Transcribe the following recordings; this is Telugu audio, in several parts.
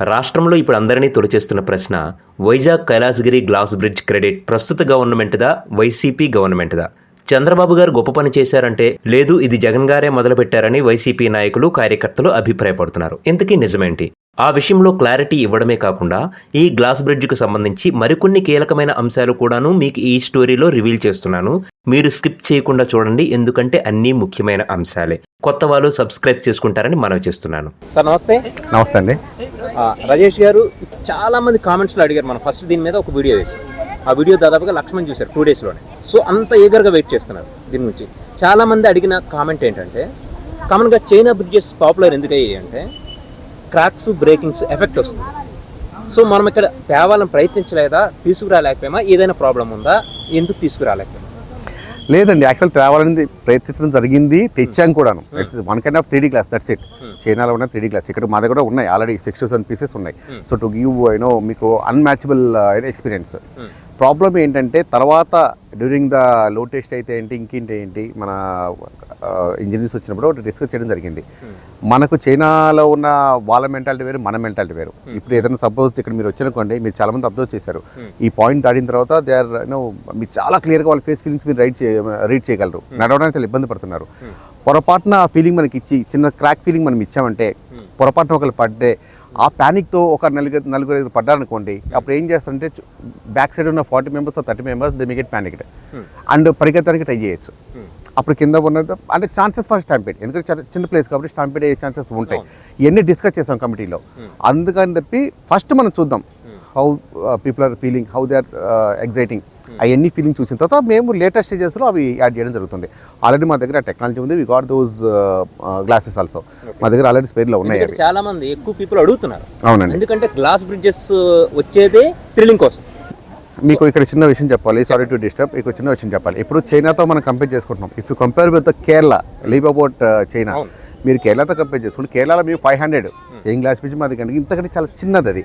రాష్ట్రంలో ఇప్పుడు అందరినీ తొలిచేస్తున్న ప్రశ్న Vizag Kailasagiri glass bridge credit ప్రస్తుత గవర్నమెంట్దా వైసీపీ గవర్నమెంట్దా? చంద్రబాబు గారు గొప్ప పని చేశారంటే లేదు ఇది జగన్ గారే మొదలుపెట్టారని వైసీపీ నాయకులు కార్యకర్తలు అభిప్రాయపడుతున్నారు. ఇంతకీ నిజమేంటి? ఆ విషయంలో క్లారిటీ ఇవ్వడమే కాకుండా ఈ గ్లాస్ బ్రిడ్జ్కు సంబంధించి మరికొన్ని కీలకమైన అంశాలు కూడాను మీకు ఈ స్టోరీలో రివీల్ చేస్తున్నాను. మీరు స్కిప్ చేయకుండా చూడండి ఎందుకంటే అన్నీ ముఖ్యమైన అంశాలే. కొత్త వాళ్ళు సబ్స్క్రైబ్ చేసుకుంటారని మనవి చేస్తున్నాను. సార్ నమస్తే. నమస్తే అండి. ఆ, రాజేష్ గారు చాలా మంది కామెంట్స్లో అడిగారు మనం ఫస్ట్ దీని మీద ఒక వీడియో వేసి. ఆ వీడియో దాదాపుగా లక్ష మంది చూశారు టూ డేస్లోనే. సో అంత ఈగర్గా వెయిట్ చేస్తున్నారు దీని గురించి. చాలా మంది అడిగిన కామెంట్ ఏంటంటే కామన్గా చైనా బ్రిడ్జెస్ పాపులర్ ఎందుకు అయ్యాయి అంటే క్రాక్స్ బ్రేకింగ్స్ ఎఫెక్ట్ వస్తుంది. సో మనం ఇక్కడ తేవాలని ప్రయత్నించలేదా? తీసుకురాలేకపోయామా? ఏదైనా ప్రాబ్లం ఉందా? ఎందుకు తీసుకురాలేకపోయామా? లేదండి యాక్చువల్ తేవాలని ప్రయత్నించడం జరిగింది తెచ్చాం కూడాను. It's one kind of three class that's it చైనాలో ఉన్న త్రీ క్లాస్ ఇక్కడ మా దగ్గర ఉన్నాయి already six to seven pieces ఉన్నాయి so to give you know మీకు అన్మ్యాచబుల్ ఎక్స్పీరియన్స్ ప్రాబ్లం ఏంటంటే తర్వాత డ్యూరింగ్ ద లో టెస్ట్ అయితే ఏంటి ఇంకేంటి ఏంటి మన ఇంజనీర్స్ వచ్చినప్పుడు ఒకటి డిస్కస్ చేయడం జరిగింది. మనకు చైనాలో ఉన్న వాళ్ళ మెంటాలిటీ వేరు మన మెంటాలిటీ వేరు. ఇప్పుడు ఏదైనా సపోజ్ ఇక్కడ మీరు వచ్చిననుకోండి మీరు చాలా మంది అబ్జర్వ్ చేశారు. ఈ పాయింట్ దాటిన తర్వాత దే ఆర్ యూనో మీరు చాలా క్లియర్గా వాళ్ళ ఫేస్ ఫీలింగ్స్ మీరు రైడ్ చే రీడ్ చేయగలరు. నడవడానికి చాలా ఇబ్బంది పడుతున్నారు. పొరపాటున ఆ ఫీలింగ్ మనకి ఇచ్చి చిన్న క్రాక్ ఫీలింగ్ మనం ఇచ్చామంటే పొరపాటున ఒకరు పడ్డే ఆ ప్యానిక్తో ఒక నలుగురు నలుగురు ఐదు పడ్డారనుకోండి అప్పుడు ఏం చేస్తారంటే బ్యాక్ సైడ్ ఉన్న forty members thirty members they might get panicked and పరిగెత్తడానికి ట్రై చేయొచ్చు. అప్పుడు కింద ఉన్నది అంటే ఛాన్సెస్ ఫర్ స్టాంపేడ్ ఎందుకంటే చిన్న ప్లేస్ కాబట్టి స్టాంపేడ్ అయ్యే ఛాన్సెస్ ఉంటాయి. ఇవన్నీ డిస్కస్ చేసాం కమిటీలో. అందుకని చెప్పి ఫస్ట్ మనం చూద్దాం how people are feeling how they are exciting అవన్నీ ఫీలింగ్ చూసిన తర్వాత మేము లేటెస్ట్ స్టేజెస్లో అవి యాడ్ చేయడం జరుగుతుంది. ఆల్రెడీ మా దగ్గర టెక్నాలజీ ఉంది. We got those glasses also మా దగ్గర ఆల్రెడీ స్పేర్లో ఉన్నాయి చాలా మంది ఎక్కువ పీపుల్ అడుగుతున్నారు. అవునండి. ఎందుకంటే గ్లాస్ బ్రిడ్జెస్ వచ్చేదే థ్రిల్లింగ్ కోసం. మీకు ఇక్కడ చిన్న విషయం చెప్పాలి. సారీ టు డిస్టర్బ్ ఇక్కడ చిన్న విషయం చెప్పాలి. ఇప్పుడు చైనాతో మనం కంపేర్ చేసుకుంటున్నాం. If you compare with Kerala leave about China. మీరు కేరళతో కంపేర్ చేసుకుంటే కేరళలో మేము ఫైవ్ హండ్రెడ్ సేమ్ గ్లాస్ పిచ్చి మాది కంటే ఇంతకంటే చాలా చిన్నది అది.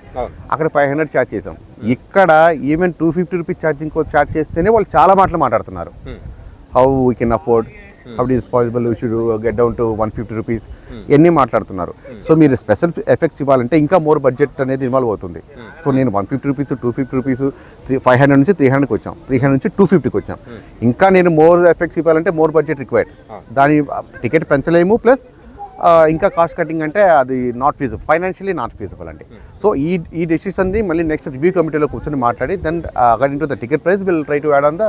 అక్కడ ఫైవ్ హండ్రెడ్ ఛార్జ్ చేసాం ఇక్కడ even two fifty rupees charging charge చేస్తేనే వాళ్ళు చాలా మాటలు మాట్లాడుతున్నారు. How we can afford how is possible you should get down to one fifty rupees ఇవన్నీ మాట్లాడుతున్నారు. సో మీరు స్పెషల్ ఎఫెక్ట్స్ ఇవ్వాలంటే ఇంకా మోర్ బడ్జెట్ అనేది ఇన్వాల్వ్ అవుతుంది. సో నేను one fifty rupees two fifty rupees three five hundred నుంచి త్రీ హండ్రెడ్కి వచ్చాం. త్రీ హండ్రెడ్ నుంచి టూ ఫిఫ్టీకి వచ్చాం. ఇంకా నేను మోర్ ఎఫెక్ట్స్ ఇవ్వాలంటే మోర్ బడ్జెట్ రిక్వైర్డ్ దాని టికెట్ పెంచలేము ప్లస్ ఇంకా కాస్ట్ కటింగ్ అంటే అది not feasible financially not feasible అండి. సో ఈ ఈ డెసిషన్ని మళ్ళీ నెక్స్ట్ రివ్యూ కమిటీలో కూర్చొని మాట్లాడి then according to the ticket price will try to add on the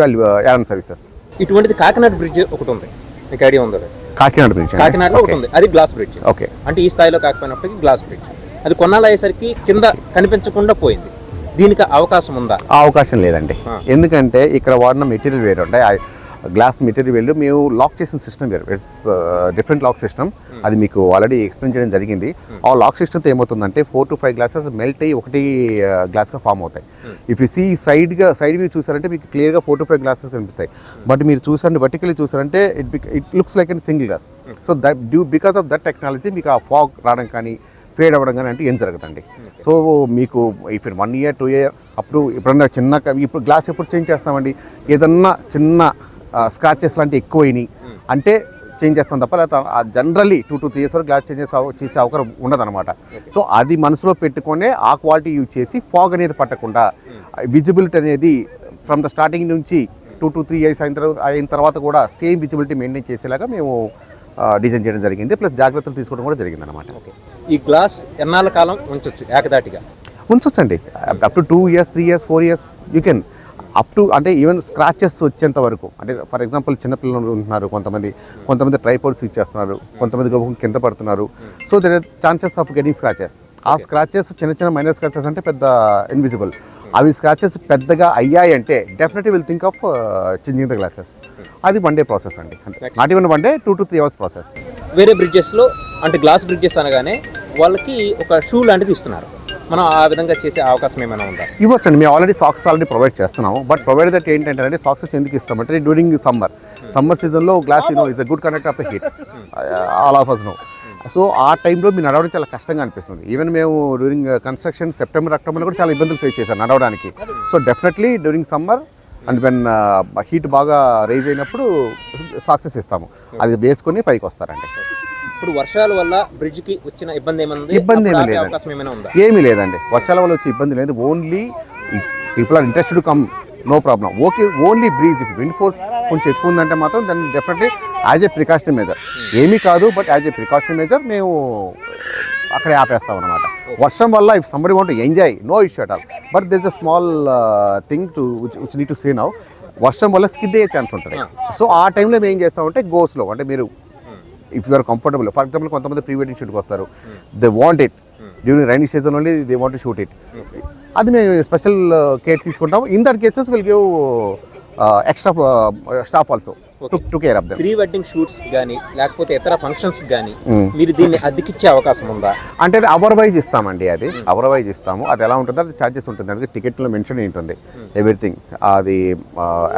value add on services ఇటువంటిది కాకినాడ బ్రిడ్జ్ ఒకటి ఉంది. మీకు ఐడియా ఉందా? కాకినాడ బ్రిడ్జ్ కాకినాడలో ఒకటి ఉంది. అది గ్లాస్ బ్రిడ్జ్ ఓకే అంటే ఈ స్థాయిలో కాకపోయినప్పటికీ గ్లాస్ బ్రిడ్జ్ అది కొన్నాళ్ళు అయ్యేసరికి కింద కనిపించకుండా పోయింది. దీనికి అవకాశం ఉందా? ఆ అవకాశం లేదండి. ఎందుకంటే ఇక్కడ వాడిన మెటీరియల్ వేరు ఉంటాయి గ్లాస్ మెటీరియల్ మేము లాక్ చేసిన సిస్టమ్ వేరు. ఇట్స్ డిఫరెంట్ లాక్ సిస్టమ్ అది మీకు ఆల్రెడీ ఎక్స్ప్లెయిన్ చేయడం జరిగింది. ఆ లాక్ సిస్టమ్తో ఏమవుతుందంటే four to five glasses melt అయ్యి ఒకటి గ్లాస్గా ఫామ్ అవుతాయి. ఇఫ్ యూ సీ సైడ్గా సైడ్ వ్యూ చూసారంటే మీకు క్లియర్గా ఫోర్ టు ఫైవ్ గ్లాసెస్ కనిపిస్తాయి. బట్ మీరు చూసారంటే వర్టికల్లీ చూసారంటే it it looks like and single glass so that due because of that technology మీకు ఆ ఫాగ్ రావడం కానీ ఫేడ్ అవ్వడం కానీ అంటే ఏం జరుగుతుంది సో మీకు if one year two year అప్పుడు ఎప్పుడన్నా చిన్న ఇప్పుడు గ్లాస్ ఎప్పుడు చేంజ్ చేస్తామండి? ఏదన్నా చిన్న స్క్రాచెస్ లాంటివి ఎక్కువైనాయి అంటే చేంజ్ చేస్తాం తప్ప లేకపోతే generally two to three years వరకు గ్లాస్ చేంజ్ చేసే చేసే అవకాశం ఉండదన్నమాట. సో అది మనసులో పెట్టుకొనే ఆ క్వాలిటీ యూజ్ చేసి ఫాగ్ అనేది పట్టకుండా విజిబిలిటీ అనేది ఫ్రమ్ ద స్టార్టింగ్ నుంచి టూ టు త్రీ ఇయర్స్ అయిన తర్వాత అయిన తర్వాత కూడా సేమ్ విజిబిలిటీ మెయింటైన్ చేసేలాగా మేము డిజైన్ చేయడం జరిగింది. ప్లస్ జాగ్రత్తలు తీసుకోవడం కూడా జరిగింది అనమాట ఈ గ్లాస్ ఎన్నాళ్ళ కాలం ఉంచొచ్చు ఏకదాటిగా? ఉంచొచ్చండి. Up to two years three years four years you can up to అంటే ఈవెన్ స్క్రాచెస్ వచ్చేంత వరకు. అంటే ఫర్ ఎగ్జాంపుల్ చిన్నపిల్లలు ఉంటున్నారు కొంతమంది. కొంతమంది ట్రైపోర్డ్స్ ఇచ్చేస్తున్నారు కొంతమంది గబుకుని కింద పడుతున్నారు. So there are chances of getting scratches ఆ స్క్రాచెస్ చిన్న చిన్న మైనర్ స్క్రాచెస్ అంటే పెద్ద ఇన్విజిబుల్ అవి స్క్రాచెస్ పెద్దగా అయ్యాయి అంటే definitely will think of changing the glasses అది వన్ డే ప్రాసెస్ అండి. అంటే not even one day two to three hours process వేరే బ్రిడ్జెస్లో అంటే గ్లాస్ బ్రిడ్జెస్ అనగానే వాళ్ళకి ఒక షూ లాంటిది ఇస్తున్నారు. మనం ఆ విధంగా చేసే అవకాశం ఏమైనా ఉందా? ఇవ్వచ్చండి. మేము ఆల్రెడీ సాక్స్ ఆల్రెడీ ప్రొవైడ్ చేస్తున్నాము. బట్ ప్రొవైడ్ దట్ ఏంటంటే సాక్సెస్ ఎందుకు ఇస్తామంటే డ్యూరింగ్ సమ్మర్ సమ్మర్ సీజన్లో glass no is a good conduct of the heat all of us know so ఆ టైంలో మీరు నడవడం చాలా కష్టంగా అనిపిస్తుంది. ఈవెన్ మేము డ్యూరింగ్ కన్స్ట్రక్షన్ సెప్టెంబర్ అక్టోబర్లో కూడా చాలా ఇబ్బందులు ఫేస్ చేశాను నడవడానికి. So definitely during summer and when heat బాగా రైజ్ అయినప్పుడు సక్సెస్ ఇస్తాము. అది వేసుకొని పైకి వస్తారండి. ఇప్పుడు వర్షాల వల్ల బ్రిడ్జ్కి వచ్చిన ఇబ్బంది ఏమైంది ఇబ్బంది ఏమీ లేదండి. ఏమైనా ఉందా? ఏమీ లేదండి. వర్షాల వల్ల వచ్చే ఇబ్బంది లేదు. Only people are interested come no problem okay only breeze if wind force కొంచెం ఎక్కువ ఉందంటే మాత్రం దాన్ని definitely as a precaution measure ఏమీ కాదు but as a precaution measure మేము అక్కడే ఆపేస్తాం అనమాట వర్షం వల్ల if somebody want enjoy no issue at all but this a small thing to which need to see now వర్షం వల్ల స్కిడ్ అయ్యే ఛాన్స్ ఉంటుంది. సో ఆ టైంలో మేము ఏం చేస్తామంటే గోస్లో అంటే మీరు if you're comfortable for example కొంతమంది ప్రీ వెడ్డింగ్ షూట్కి వస్తారు. They want it during rainy season only they want shoot it అది మేము స్పెషల్ కేర్ తీసుకుంటాం in that cases will give extra staff also to to care of them pre wedding shoots గానీ లేకపోతే ఇతర ఫంక్షన్స్ గానీ Mm. మీరు దీన్ని అద్దెకిచ్చే అవకాశం ఉందా? అంటే అది అవర్ వైజ్ ఇస్తామండి అది. అవర్ వైజ్ ఇస్తాము. అది ఎలా ఉంటుందో అది ఛార్జెస్ ఉంటుంది. అందుకే టికెట్లో మెన్షన్ అయి ఉంటుంది. ఎవ్రీథింగ్ అది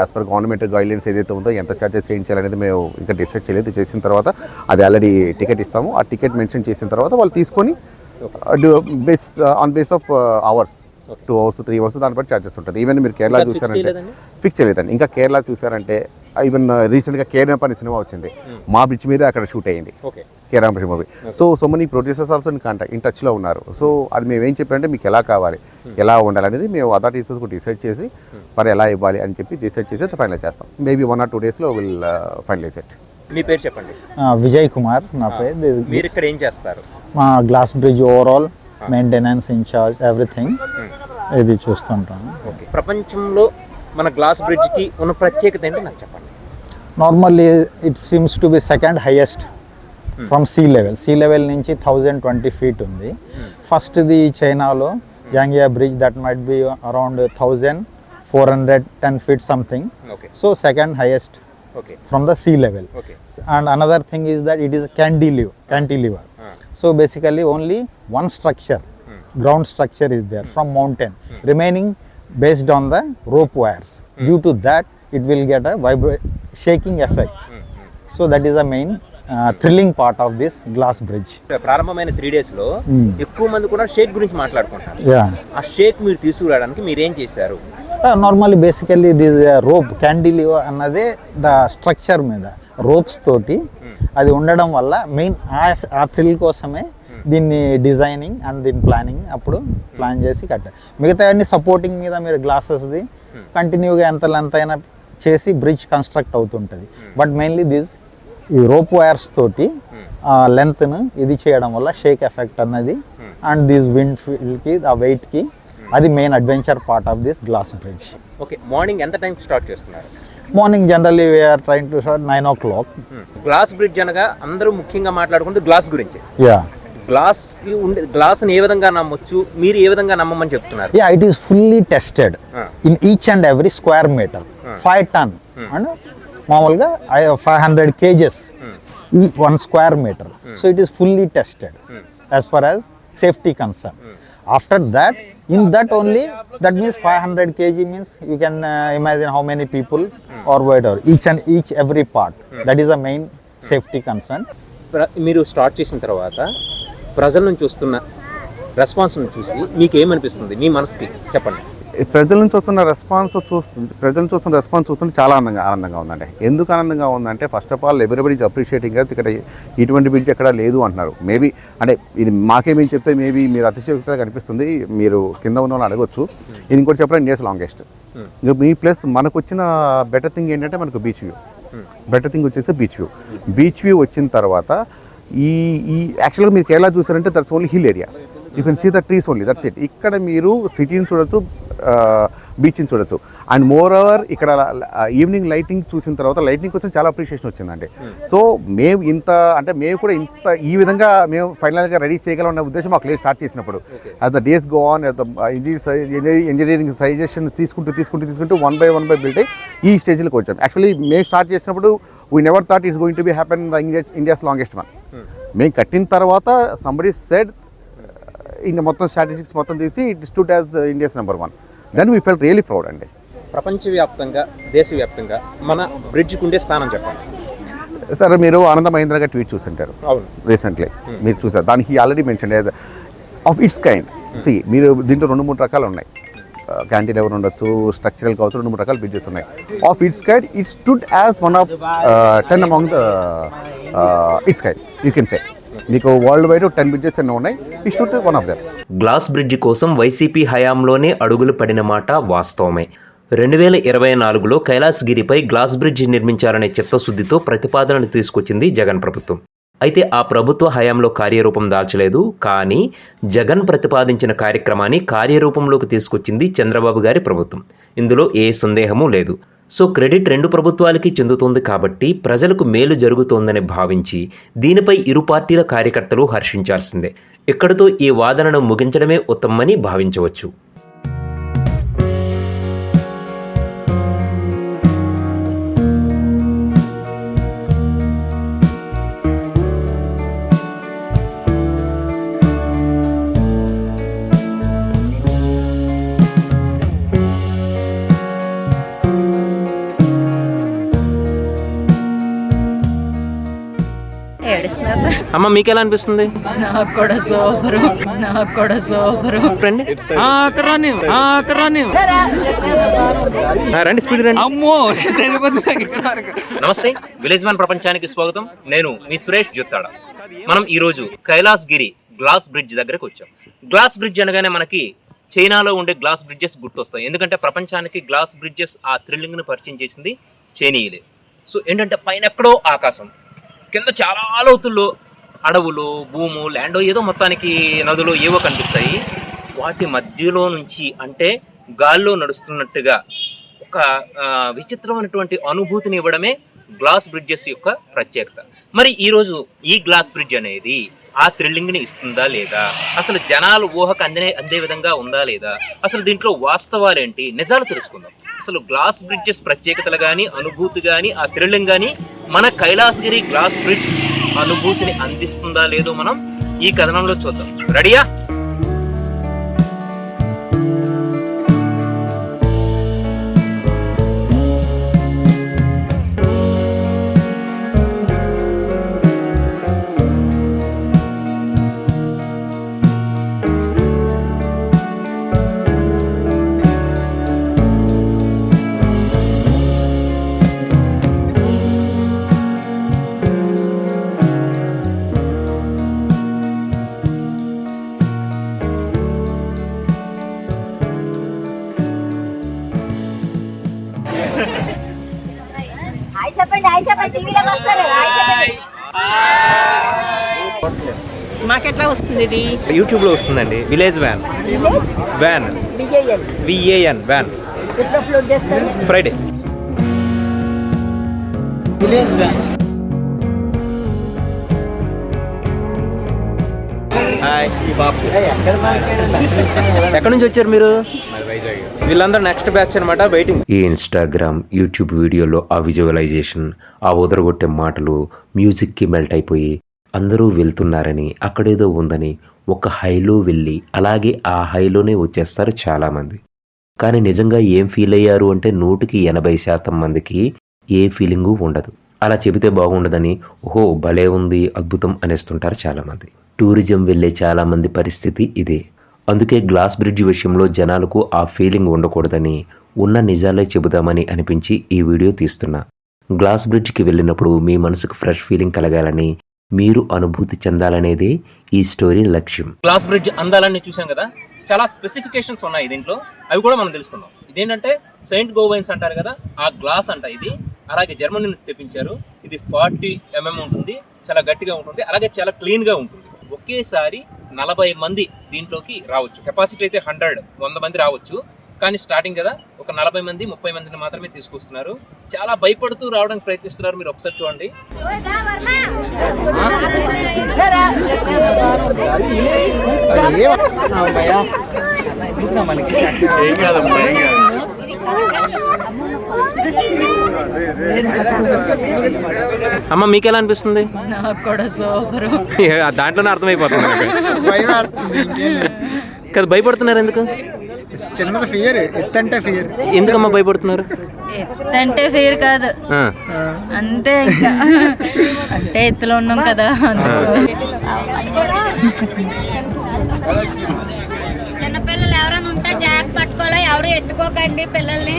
యాజ్ పర్ గవర్నమెంట్ గైడ్లైన్స్ ఏదైతే ఉందో ఎంత ఛార్జెస్ చేయించాలనేది మేము ఇంకా డిసైడ్ చేయలేదు. చేసిన తర్వాత అది ఆల్రెడీ టికెట్ ఇస్తాము. ఆ టికెట్ మెన్షన్ చేసిన తర్వాత వాళ్ళు తీసుకొని base on base of hours two hours three hours దాని బట్టి ఛార్జెస్ ఉంటుంది. ఈవెన్ మీరు కేరళ చూసారంటే? ఫిక్స్ చేయలేదండి? ఇంకా కేరళ చూసారంటే ఈవెన్ రీసెంట్గా కేరళ పని సినిమా వచ్చింది. మా బ్రిడ్జ్ మీద అక్కడ షూట్ అయ్యింది. Okay Kerampeta movie so so money producers also in contact in టచ్లో ఉన్నారు. సో అది మేము ఏం చెప్పారంటే మీకు ఎలా కావాలి? ఎలా ఉండాలనేది మేము అథారిటీస్ డిసైడ్ చేసి మరి ఎలా ఇవ్వాలి? అని చెప్పి డిసైడ్ చేసి ఫైనల్ చేస్తాం. మేబీ వన్ ఆర్ టూ డేస్లో విల్ ఫైనలైజ్ ఇట్ మీ పేరు చెప్పండి. ఆ, విజయ్ కుమార్ నా పేరు. మీరు ఇక్కడ ఏం చేస్తారు? మా glass bridge overall maintenance in charge everything ఇది చూస్తుంటాను. ఓకే ప్రపంచంలో మన గ్లాస్ బ్రిడ్జ్కి ఉన్న ప్రత్యేకత ఏంటో నాకు చెప్పండి. normally it seems to be second highest from sea level sea level నుంచి థౌజండ్ ట్వంటీ ఫీట్ ఉంది ఫస్ట్ది చైనాలో జాంగియా bridge that might be around thousand four hundred ten feet something okay so second highest okay from the sea level okay and another thing is that it is cantilever cantilever so basically only one structure ground structure is there from mountain remaining based on the rope wires due to that it will get a vibra- shaking effect. So that is the main thrilling part of this glass bridge. ప్రారంభమైన త్రీ డేస్లో Hmm. ఎక్కువ మంది కూడా షేక్ గురించి మాట్లాడుకుంటారు. ఆ షేక్ మీరు తీసుకురావడానికి మీరు ఏం చేశారు? Normally basically this rope cantilever అన్నదే ద స్ట్రక్చర్ మీద. రోప్స్ తోటి అది ఉండడం వల్ల మెయిన్ ఆ ఫిల్ కోసమే దీన్ని డిజైనింగ్ అండ్ దీని ప్లానింగ్ అప్పుడు ప్లాన్ చేసి కట్టారు మిగతా అన్ని సపోర్టింగ్ మీద మీరు గ్లాసెస్ది కంటిన్యూగా ఎంత లెంత్ అయినా చేసి బ్రిడ్జ్ కన్స్ట్రక్ట్ అవుతుంటుంది. బట్ మెయిన్లీ దిస్ ఈ రోప్ వైర్స్ తోటి ఆ లెంత్ను ఇది చేయడం వల్ల షేక్ ఎఫెక్ట్ అన్నది అండ్ దిస్ విండ్ ఫీల్డ్కి ఆ వెయిట్కి అది main adventure part of this glass bridge okay morning ఎంత టైం స్టార్ట్ చేస్తున్నారు? Morning generally we're trying to start nine o'clock glass bridge అనగా అందరూ ముఖ్యంగా మాట్లాడుకుంటూ గ్లాస్ గురించి. యా గ్లాస్ ఉండే గ్లాస్ ఏ విధంగా నమ్మొచ్చు? మీరు ఏ విధంగా నమ్మమని చెప్తున్నారు? Yeah it is fully tested. In each and every square metre five ton and మామూలుగా ఫైవ్ హండ్రెడ్ కేజెస్ ఈ one square metre so it is fully tested as per as safety concern after that in that only that means five hundred kg means you can imagine how many people are wide are each and each every part that is a main safety concern మీరు స్టార్ట్ చేసిన తర్వాత ప్రజల నుంచి వస్తున్న రెస్పాన్స్ని చూసి మీకు ఏమనిపిస్తుంది? మీ మనసుకి చెప్పండి. ప్రజల నుంచి వస్తున్న రెస్పాన్స్ చూస్తుంది ప్రజల నుంచి వస్తున్న రెస్పాన్స్ చూస్తుంటే చాలా ఆనందంగా ఆనందంగా ఉందండి. ఎందుకు ఆనందంగా ఉందంటే first of all everybody appreciating ఇక్కడ ఇటువంటి బ్రిడ్జ్ ఎక్కడ లేదు అంటున్నారు. మేబీ అంటే ఇది మాకే చెప్తే మేబీ మీరు అతిశయోక్తిగా కనిపిస్తుంది మీరు కింద ఉన్న వాళ్ళని అడగొచ్చు. ఇది ఇంకోటి చెప్పడం ఇండియాస్ లాంగెస్ట్ ఇంకా మీ ప్లస్ మనకు వచ్చిన బెటర్ థింగ్ ఏంటంటే మనకు బీచ్ వ్యూ బెటర్ థింగ్ వచ్చేసి బీచ్ వ్యూ బీచ్ వ్యూ వచ్చిన తర్వాత ఈ ఈ యాక్చువల్గా మీరు కేరళ చూసారంటే that's only hill area you can see the trees only that's it ఇక్కడ మీరు సిటీని చూడొచ్చు బీచ్ని చూడొచ్చు. అండ్ మోర్ ఓవర్ ఇక్కడ ఈవినింగ్ లైటింగ్ చూసిన తర్వాత లైటింగ్ కోసం చాలా అప్రిషియేషన్ వచ్చిందండి. సో మేము ఇంత అంటే మేము కూడా ఇంత ఈ విధంగా మేము ఫైనల్గా రెడీ చేయగలం అనే ఉద్దేశం మాకు లేదు స్టార్ట్ చేసినప్పుడు. As the days go on engineering suggestion తీసుకుంటూ తీసుకుంటూ తీసుకుంటూ one by one by build ఈ స్టేజ్లోకి వచ్చాం. యాక్చువల్లీ మేము స్టార్ట్ చేసినప్పుడు we never thought it's going to be happen the India's longest one మేము కట్టిన తర్వాత సంబడి సెడ్ ఇన్ మొత్తం స్టాటిస్టిక్స్ మొత్తం తీసి it stood as India's number one then we felt really proud అండి. ప్రపంచవ్యాప్తంగా దేశవ్యాప్తంగా మన బ్రిడ్జ్కి ఉండే స్థానం చెప్పండి. సరే మీరు ఆనంద మహేంద్ర గారు ట్వీట్ చూసింటారు అవును. రీసెంట్లీ మీరు చూసారు. దానికి already mention of its kind see మీరు దీంట్లో రెండు మూడు రకాలు ఉన్నాయి. క్యాంటీన్ ఎవరు ఉండొచ్చు స్ట్రక్చరల్ కావచ్చు రెండు మూడు రకాల బ్రిడ్జెస్ ఉన్నాయి. Of its kind it stood as one of ten among the its kind you can say మీకు వరల్డ్ వైడ్ టెన్ బ్రిడ్జెస్ ఎన్నో ఉన్నాయి. One of them glass bridge కోసం వైసీపీ హయాంలోనే అడుగులు పడిన మాట వాస్తవమే. రెండు వేల ఇరవై నాలుగులో కైలాసగిరిపై గ్లాస్ బ్రిడ్జ్ నిర్మించాలనే చిత్తశుద్ధితో ప్రతిపాదనలు తీసుకొచ్చింది జగన్ ప్రభుత్వం. అయితే ఆ ప్రభుత్వ హయాంలో కార్యరూపం దాల్చలేదు. కానీ జగన్ ప్రతిపాదించిన కార్యక్రమాన్ని కార్యరూపంలోకి తీసుకొచ్చింది చంద్రబాబు గారి ప్రభుత్వం. ఇందులో ఏ సందేహమూ లేదు. సో క్రెడిట్ రెండు ప్రభుత్వాలకి చెందుతుంది కాబట్టి ప్రజలకు మేలు జరుగుతోందని భావించి దీనిపై ఇరు పార్టీల కార్యకర్తలు హర్షించాల్సిందే. ఇక్కడితో ఈ వాదనను ముగించడమే ఉత్తమని భావించవచ్చు. ఏడుస్తున్నా సార్. అమ్మ మీకు ఎలా అనిపిస్తుంది నాకు కూడా సూపరు. నాకు కూడా సూపరు. రండి. ఆ, రండి స్పీడ్ రండి. నమస్తే విలేజ్ మ్యాన్ ప్రపంచానికి స్వాగతం. నేను మీ సురేష్ జుత్తాడ. మనం ఈ రోజు కైలాస్ గిరి గ్లాస్ బ్రిడ్జ్ దగ్గరకు వచ్చాం. గ్లాస్ బ్రిడ్జ్ అనగానే మనకి చైనాలో ఉండే గ్లాస్ బ్రిడ్జెస్ గుర్తొస్తాయి. ఎందుకంటే ప్రపంచానికి గ్లాస్ బ్రిడ్జెస్ ఆ థ్రిల్లింగ్ను పరిచయం చేసింది చైనీయులే. సో ఏంటంటే పైన ఎక్కడో ఆకాశం. కింద చాలా లోతుల్లో అడవులు భూము ల్యాండో ఏదో మొత్తానికి నదులు ఏవో కనిపిస్తాయి. వాటి మధ్యలో నుంచి అంటే గాల్లో నడుస్తున్నట్టుగా ఒక విచిత్రమైనటువంటి అనుభూతిని ఇవ్వడమే గ్లాస్ బ్రిడ్జెస్ యొక్క ప్రత్యేకత. మరి ఈరోజు ఈ గ్లాస్ బ్రిడ్జ్ అనేది ఆ థ్రిల్లింగ్ని ఇస్తుందా లేదా? అసలు జనాలు ఊహకు అందే అందే విధంగా ఉందా లేదా? అసలు దీంట్లో వాస్తవాలేంటి? నిజాలు తెలుసుకుందాం. అసలు గ్లాస్ బ్రిడ్జెస్ ప్రత్యేకతలు కానీ అనుభూతి కానీ ఆ థ్రిల్లింగ్ కానీ మన కైలాసగిరి గ్లాస్ బ్రిడ్జ్ అనుభూతిని అందిస్తుందా లేదో మనం ఈ కథనంలో చూద్దాం. రెడీయా వస్తుంది ఇది యూట్యూబ్లో వస్తుందండి. Village van. Van. V A N. Van. Friday. ఎక్కడి నుంచి వచ్చారు మీరు? వీళ్ళందరూ నెక్స్ట్ బ్యాచ్ అనమాట వెయిటింగ్ ఈ ఇన్స్టాగ్రామ్ యూట్యూబ్ వీడియోలో ఆ విజువలైజేషన్ ఆ ఉదరగొట్టే మాటలు మ్యూజిక్కి మెల్ట్ అయిపోయి అందరూ వెళ్తున్నారని అక్కడేదో ఉందని ఒక హైలో వెళ్ళి అలాగే ఆ హైలోనే వచ్చేస్తారు చాలామంది. కానీ నిజంగా ఏం ఫీల్ అయ్యారు అంటే నూటికి ఎనభై శాతం మందికి ఏ ఫీలింగు ఉండదు. అలా చెబితే బాగుండదని ఓహో భలే ఉంది అద్భుతం అనేస్తుంటారు చాలామంది. టూరిజం వెళ్ళే చాలామంది పరిస్థితి ఇదే. అందుకే గ్లాస్ బ్రిడ్జ్ విషయంలో జనాలకు ఆ ఫీలింగ్ ఉండకూడదని ఉన్న నిజాలే చెబుదామని అనిపించి ఈ వీడియో తీస్తున్నా. గ్లాస్ బ్రిడ్జ్కి వెళ్ళినప్పుడు మీ మనసుకు ఫ్రెష్ ఫీలింగ్ కలగాలని మీరు అనుభూతి చెందాలనేదే ఈ స్టోరీ లక్ష్యం. గ్లాస్ బ్రిడ్జ్ అందాలన్నీ చూసాం కదా? చాలా స్పెసిఫికేషన్స్ ఉన్నాయి దీంట్లో. అవి కూడా మనం తెలుసుకుందాం. ఇదేంటంటే సెయింట్ గోవైన్స్ అంటారు కదా? ఆ గ్లాస్ అంట ఇది. అలాగే జర్మనీ నుంచి తెప్పించారు. ఇది ఫార్టీ ఎంఎం ఉంటుంది. చాలా గట్టిగా ఉంటుంది. అలాగే చాలా క్లీన్గా ఉంటుంది. ఒకేసారి నలభై మంది దీంట్లోకి రావచ్చు. కెపాసిటీ అయితే హండ్రెడ్ వంద మంది రావచ్చు. కానీ స్టార్టింగ్ కదా ఒక నలభై మంది ముప్పై మందిని మాత్రమే తీసుకొస్తున్నారు. చాలా భయపడుతూ రావడానికి ప్రయత్నిస్తున్నారు మీరు ఒకసారి చూడండి. అమ్మ మీకు ఎలా అనిపిస్తుంది దాంట్లోనే అర్థమైపోతుంది కదా భయపడుతున్నారు ఎందుకు? చిన్నది ఫియర్ ఎత్తంటే ఫియర్ ఎందుకమ్మా భయపడుతున్నారు? ఎత్తంటే ఫేర్ కాదు. అంతే ఇంకా. అంటే ఎత్తులో ఉన్నాం కదా చిన్నపిల్లలు ఎవరైనా ఉంటే జాగ్రత్త పట్టుకోవాలి ఎవరు ఎత్తుకోకండి పిల్లల్ని.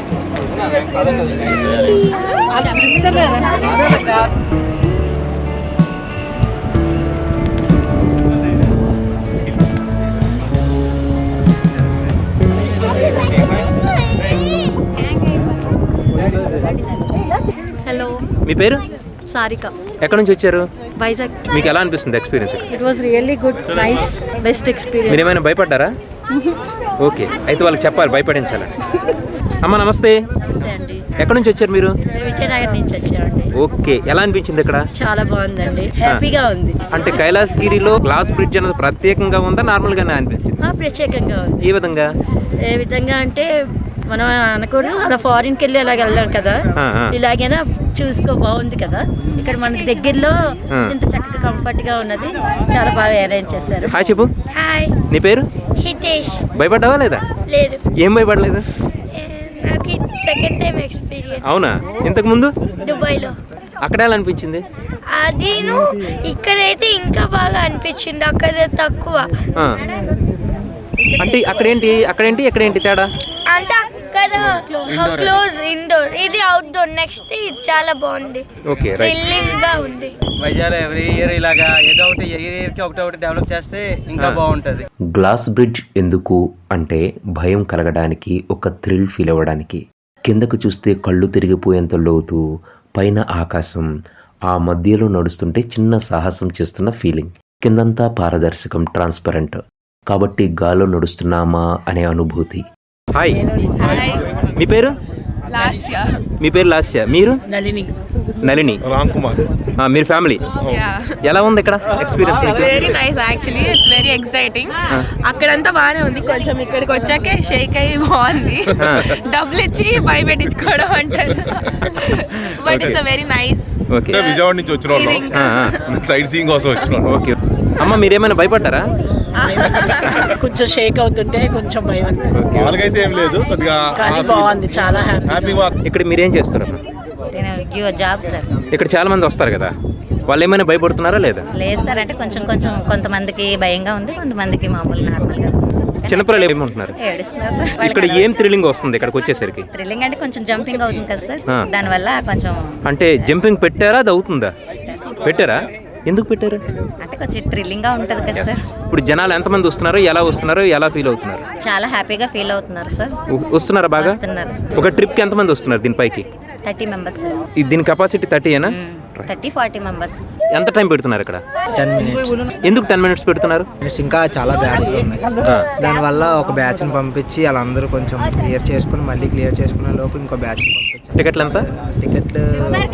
హలో. మీ పేరు? సారిక. ఎక్కడి నుంచి వచ్చారు? వైజాగ్. మీకు ఎలా అనిపిస్తుంది experience it was really good nice best మీరు ఎక్స్పీరియన్స్ ఏమైనా భయపడ్డారా? ఓకే అయితే వాళ్ళకి చెప్పాలి భయపడించాలని. అమ్మ నమస్తే. అండి. ఎక్కడి నుంచి వచ్చారు మీరు? విజయనగర్ నుంచి వచ్చామండి ఓకే ఎలా అనిపించింది ఇక్కడ? చాలా బాగుందండి. హ్యాపీగా ఉంది. అంటే కైలాసగిరిలో గ్లాస్ బ్రిడ్జ్ అనేది ప్రత్యేకంగా ఉందా నార్మల్గానే అనిపించింది? ఆ, ప్రత్యేకంగా ఉంది. ఈ విధంగా? ఏ విధంగా అంటే మనం అనకూడదు అలా ఫారిన్కి వెళ్ళి అలాగ వెళ్ళాం కదా. ఇలాగైనా చూసుకో బాగుంది కదా. ఇక్కడ మనకి దగ్గరలో. ఇంత చక్కగా కంఫర్ట్గా ఉన్నది. చాలా బాగా అరేంజ్ చేశారు. హాయ్ చెప్పు. హాయ్. నీ పేరు? హితేష్. భయపడ్డావా లేదా? లేదు. ఏం భయపడలేదు? నాకు సెకండ్ టైం ఎక్స్పీరియన్స్ అవునా? ఇంతకు ముందు దుబాయ్లో. అక్కడ ఎలా అనిపించింది అదిను ఇక్కడైతే ఇంకా బాగా అనిపించింది అక్కడ తక్కువ. అంటే అక్కడేంటి అక్కడేంటి ఎక్కడేంటి తేడా? అంటే అక్కడ క్లోజ్ ఇండోర్. ఇది అవుట్డోర్ నెక్స్ట్ ఇది చాలా బాగుంది. ఓకే రైట్ థ్రిల్లింగ్గా ఉంది. వైజాగ్ ఎవ్రీ ఇయర్ ఇలాగా ఏదో ఒకటి ఇయర్కి ఒకటి ఒకటి డెవలప్ చేస్తే ఇంకా బాగుంటుంది. గ్లాస్ బ్రిడ్జ్ ఎందుకు అంటే భయం కలగడానికి ఒక థ్రిల్ ఫీల్ అవ్వడానికి. కిందకు చూస్తే కళ్ళు తిరిగిపోయేంత లోతు పైన ఆకాశం ఆ మధ్యలో నడుస్తుంటే చిన్న సాహసం చేస్తున్న ఫీలింగ్ కిందంతా పారదర్శకం ట్రాన్స్పరెంట్ కాబట్టి గాల్లో నడుస్తున్నామా అనే అనుభూతి. హాయ్ మీ పేరు? మీ పేరు లాస్ట్ మీరు? నళిని నళిని రామ్ కుమార్ ఆ, మీరు ఫ్యామిలీ ఎలా ఉంది ఇక్కడ experience very nice actually it's very exciting అక్కడంతా బాగానే ఉంది. కొంచెం ఇక్కడికి వచ్చాకే షేక్ అయ్యి బాగుంది. Ah. డబ్బులు ఇచ్చి భయపెట్టించుకోవడం అంటారు. But it's very nice okay Vijayawada నుంచి వచ్చిన వాళ్ళం. ఇంకా. సైట్ సీయింగ్ కోసం వచ్చిన ఓకే అమ్మ మీరేమైనా భయపడ్డారా? కొంచెం షేక్ అవుతుంటే కొంచెం భయం అనిపిస్తుంది. వాళ్ళకైతే ఏం లేదు కొద్దిగా కానీ బాగుంది చాలా హ్యాపీ హ్యాపీగా ఇక్కడ మీరేం చేస్తారమ్మా జాబ్ సార్ ఇక్కడ చాలా మంది వస్తారు కదా. వాళ్ళు ఏమైనా భయపడుతున్నారా లేదా? లేదు సార్ అంటే కొంచెం కొంచెం కొంతమందికి భయంగా ఉంది కొంతమందికి మామూలు నార్మల్గా చిన్నపిల్లలు ఏమంటున్నారు ఏడుస్తున్నారు సార్ ఇక్కడ ఏం థ్రిల్లింగ్ వస్తుంది ఇక్కడికి వచ్చేసరికి? థ్రిల్లింగ్ అంటే కొంచెం జంపింగ్ అవుతుంది కదా సార్. దానివల్ల కొంచెం అంటే జంపింగ్ పెట్టారా అది అవుతుందా? పెట్టారా? ఎందుకు పెట్టారు? అంటే కొంచెం థ్రిల్లింగ్గా ఉంటది కదా సార్. ఇప్పుడు జనాలు ఎంతమంది వస్తున్నారు ఎలా వస్తున్నారు ఎలా ఫీల్ అవుతున్నారు? చాలా హ్యాపీగా ఫీల్ అవుతున్నారు సార్. వస్తున్నారా బాగా? వస్తున్నారు సార్. ఒక ట్రిప్కి ఎంతమంది వస్తున్నారు దీనిపైకి థర్టీ మెంబర్స్ దీని కెపాసిటీ థర్టీయేనా థర్టీ ఫార్టీ మెంబర్స్. ఎంత టైం పెడుతున్నారు ఇక్కడ? Ten minutes. ఎందుకు టెన్ మినిట్స్ పెడుతున్నారు? ఇంకా చాలా బ్యాచ్లు ఉన్నాయి. దానివల్ల ఒక బ్యాచ్ని పంపించి వాళ్ళందరూ కొంచెం క్లియర్ చేసుకుని మళ్ళీ క్లియర్ చేసుకునే లోపు ఇంకో బ్యాచ్ టికెట్లు ఎంత? టికెట్లు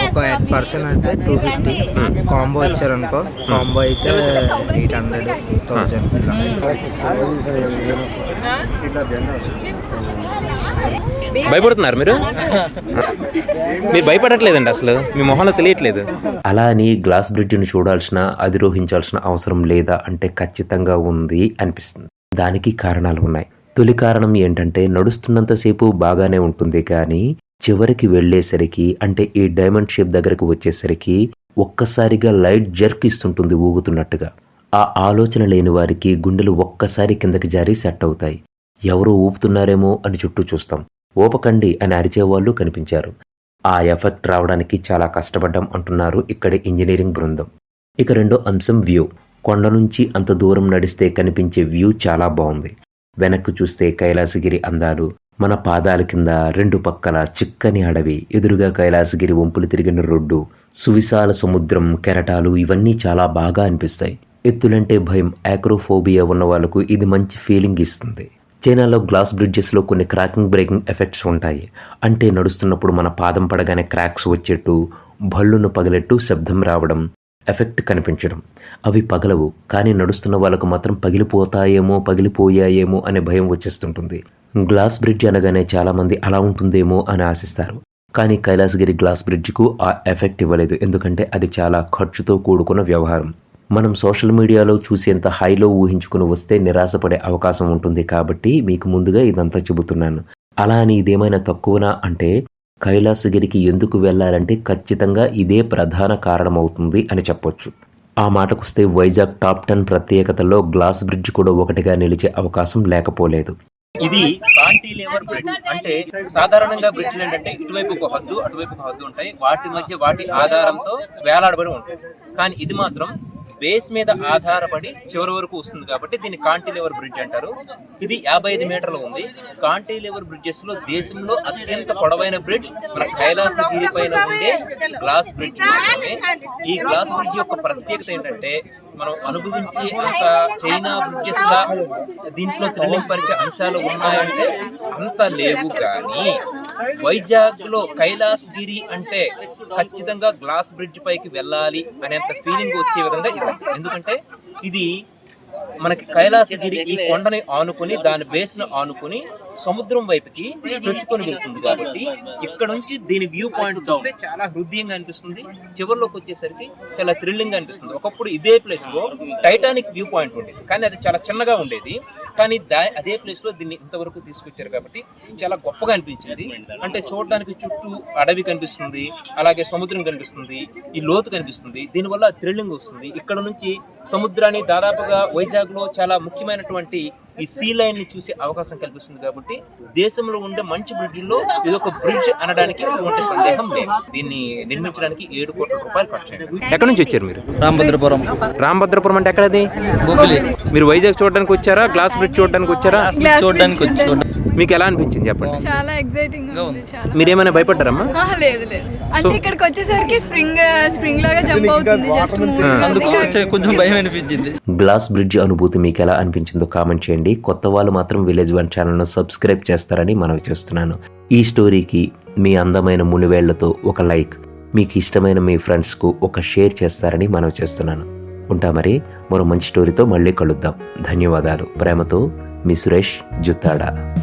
ఒక ఎయిట్ పర్సన్ అయితే టూ ఫిఫ్టీ కాంబో ఇచ్చారనుకో కాంబో అయితే ఎయిట్ హండ్రెడ్ థౌజండ్ భయపడుతున్నారు మీరు? మీరు భయపడట్లేదండి అసలు. మీ మొహంలో తెలియట్లేదు. అలా అని గ్లాస్ బ్రిడ్జ్ని చూడాల్సిన అధిరోహించాల్సిన అవసరం లేదా అంటే ఖచ్చితంగా ఉంది అనిపిస్తుంది. దానికి కారణాలు ఉన్నాయి. తొలి కారణం ఏంటంటే నడుస్తున్నంతసేపు బాగానే ఉంటుంది కానీ చివరికి వెళ్ళేసరికి అంటే ఈ డైమండ్ షేప్ దగ్గరకు వచ్చేసరికి ఒక్కసారిగా లైట్ జర్క్ ఇస్తుంటుంది ఊగుతున్నట్టుగా. ఆ ఆలోచన లేని వారికి గుండెలు ఒక్కసారి కిందకి జారి సెట్ అవుతాయి. ఎవరో ఊపుతున్నారేమో అని చుట్టూ చూస్తాం. ఊపకండి అని అరిచేవాళ్ళు కనిపించారు. ఆ ఎఫెక్ట్ రావడానికి చాలా కష్టపడ్డం అంటున్నారు ఇక్కడి ఇంజనీరింగ్ బృందం. ఇక రెండో అంశం వ్యూ. కొండ నుంచి అంత దూరం నడిస్తే కనిపించే వ్యూ చాలా బాగుంది వెనక్కు చూస్తే కైలాసగిరి అందాలు మన పాదాల కింద రెండు పక్కల చిక్కని అడవి ఎదురుగా కైలాసగిరి వంపులు తిరిగిన రోడ్డు సువిశాల సముద్రం కెరటాలు ఇవన్నీ చాలా బాగా అనిపిస్తాయి. ఎత్తులంటే భయం యాక్రోఫోబియా ఉన్న వాళ్ళకు ఇది మంచి ఫీలింగ్ ఇస్తుంది. చైనాలో గ్లాస్ బ్రిడ్జెస్లో కొన్ని క్రాకింగ్ బ్రేకింగ్ ఎఫెక్ట్స్ ఉంటాయి. అంటే నడుస్తున్నప్పుడు మన పాదం పడగానే క్రాక్స్ వచ్చేట్టు భళ్ళును పగిలేట్టు శబ్దం రావడం ఎఫెక్ట్ కనిపించడం. అవి పగలవు కానీ నడుస్తున్న వాళ్ళకు మాత్రం పగిలిపోతాయేమో పగిలిపోయాయేమో అనే భయం వచ్చేస్తుంటుంది. గ్లాస్ బ్రిడ్జ్ అనగానే చాలామంది అలా ఉంటుందేమో అని ఆశిస్తారు. కానీ కైలాసగిరి గ్లాస్ బ్రిడ్జ్కు ఆ ఎఫెక్ట్ ఇవ్వలేదు ఎందుకంటే అది చాలా ఖర్చుతో కూడుకున్న వ్యవహారం. మనం సోషల్ మీడియాలో చూసేంత హైలో ఊహించుకుని వస్తే నిరాశపడే అవకాశం ఉంటుంది కాబట్టి మీకు ముందుగా ఇదంతా చెబుతున్నాను. అలా అని ఇదేమైనా తక్కువనా అంటే కైలాసగిరికి ఎందుకు వెళ్ళాలంటే ఖచ్చితంగా ఇదే ప్రధాన కారణమవుతుంది అని చెప్పొచ్చు. ఆ మాటకొస్తే వైజాగ్ టాప్ టెన్ ప్రత్యేకతలో గ్లాస్ బ్రిడ్జ్ కూడా ఒకటిగా నిలిచే అవకాశం లేకపోలేదు. ఇది కాంటిలేవర్ బ్రిడ్జ్. అంటే సాధారణంగా బ్రిడ్జ్లు ఏంటంటే ఇటువైపు ఒక హద్దు అటువైపు ఒక హద్దు ఉంటాయి. వాటి మధ్య వాటి ఆధారంతో వేలాడబడి ఉంటాయి. కానీ ఇది మాత్రం బేస్ మీద ఆధారపడి చివరి వరకు వస్తుంది కాబట్టి దీన్ని కాంటిలివర్ బ్రిడ్జ్ అంటారు. ఇది యాభై ఐదు మీటర్లు ఉంది. కాంటిలివర్ బ్రిడ్జెస్లో దేశంలో అత్యంత పొడవైన బ్రిడ్జ్ మన కైలాసగిరి పైన ఉండే గ్లాస్ బ్రిడ్జ్ ఈ గ్లాస్ బ్రిడ్జ్ యొక్క ప్రత్యేకత ఏంటంటే మనం అనుభవించే అంత చైనా బ్రిడ్జెస్ లా దీంట్లో థ్రిల్లింగ్ పరిచే అంశాలు ఉన్నాయంటే అంత లేవు కానీ వైజాగ్లో కైలాస్ గిరి అంటే ఖచ్చితంగా గ్లాస్ బ్రిడ్జ్ పైకి వెళ్ళాలి అనేంత ఫీలింగ్ వచ్చే విధంగా ఇది ఎందుకంటే ఇది మనకి కైలాసగిరి ఈ కొండని ఆనుకొని దాని బేస్ ఆనుకుని ఆనుకొని సముద్రం వైపుకి చొచ్చుకొని వెళ్తుంది కాబట్టి ఇక్కడ నుంచి దీని వ్యూ పాయింట్ చూస్తే చాలా హృదయంగా అనిపిస్తుంది. చివరిలోకి వచ్చేసరికి చాలా థ్రిల్లింగ్ అనిపిస్తుంది. ఒకప్పుడు ఇదే ప్లేస్లో టైటానిక్ వ్యూ పాయింట్ ఉండేది. కానీ అది చాలా చిన్నగా ఉండేది. కానీ దా అదే ప్లేస్లో దీన్ని ఇంతవరకు తీసుకొచ్చారు కాబట్టి చాలా గొప్పగా అనిపించింది. అంటే చూడడానికి చుట్టూ అడవి కనిపిస్తుంది అలాగే సముద్రం కనిపిస్తుంది ఈ లోతు కనిపిస్తుంది దీనివల్ల థ్రిల్లింగ్ వస్తుంది. ఇక్కడ నుంచి సముద్రాన్ని దాదాపుగా వైజాగ్లో చాలా ముఖ్యమైనటువంటి ఈ సీ లైన్ని చూసే అవకాశం కల్పిస్తుంది కాబట్టి దేశంలో ఉండే మంచి బ్రిడ్జిల్లో ఇది ఒక బ్రిడ్జ్ అనడానికి ఎటువంటి సందేహం లేదు. దీన్ని నిర్మించడానికి ఏడు కోట్ల రూపాయలు ఖర్చు ఎక్కడి నుంచి వచ్చారు మీరు? రామభద్రపురం. రామభద్రపురం అంటే ఎక్కడది? మీరు వైజాగ్ చూడడానికి వచ్చారా? గ్లాస్ బ్రిడ్జ్ చూడడానికి వచ్చారా? చూడడానికి వచ్చి చూడ మీకు ఎలా అనిపించింది చెప్పండి? చాలా ఎక్సైటింగ్ ఉంది చాలా. మీరేమైనా భయపడ్డారమ్మా? ఆహా, లేదు లేదు. అంటే ఇక్కడికి వచ్చేసరికి స్ప్రింగ్ స్ప్రింగ్ లాగా జంప్ అవుతుంది జస్ట్ అందుకు కొంచెం- కొంచెం భయం అనిపించింది. గ్లాస్ బ్రిడ్జ్ అనుభూతి మీకు ఎలా అనిపించిందో కామెంట్ చేయండి. కొత్త వాళ్ళు మాత్రం విలేజ్ వన్ ఛానల్ను సబ్స్క్రైబ్ చేస్తారని మనవి చేస్తున్నాను. ఈ స్టోరీకి మీ అందమైన మునివేళ్ళతో ఒక లైక్ మీకు ఇష్టమైన మీ ఫ్రెండ్స్కు ఒక షేర్ చేస్తారని మనవి చేస్తున్నాను. ఉంటా మరి. మరో మంచి స్టోరీతో మళ్ళీ కలుద్దాం. ధన్యవాదాలు. ప్రేమతో మీ సురేష్ జుత్తాడా.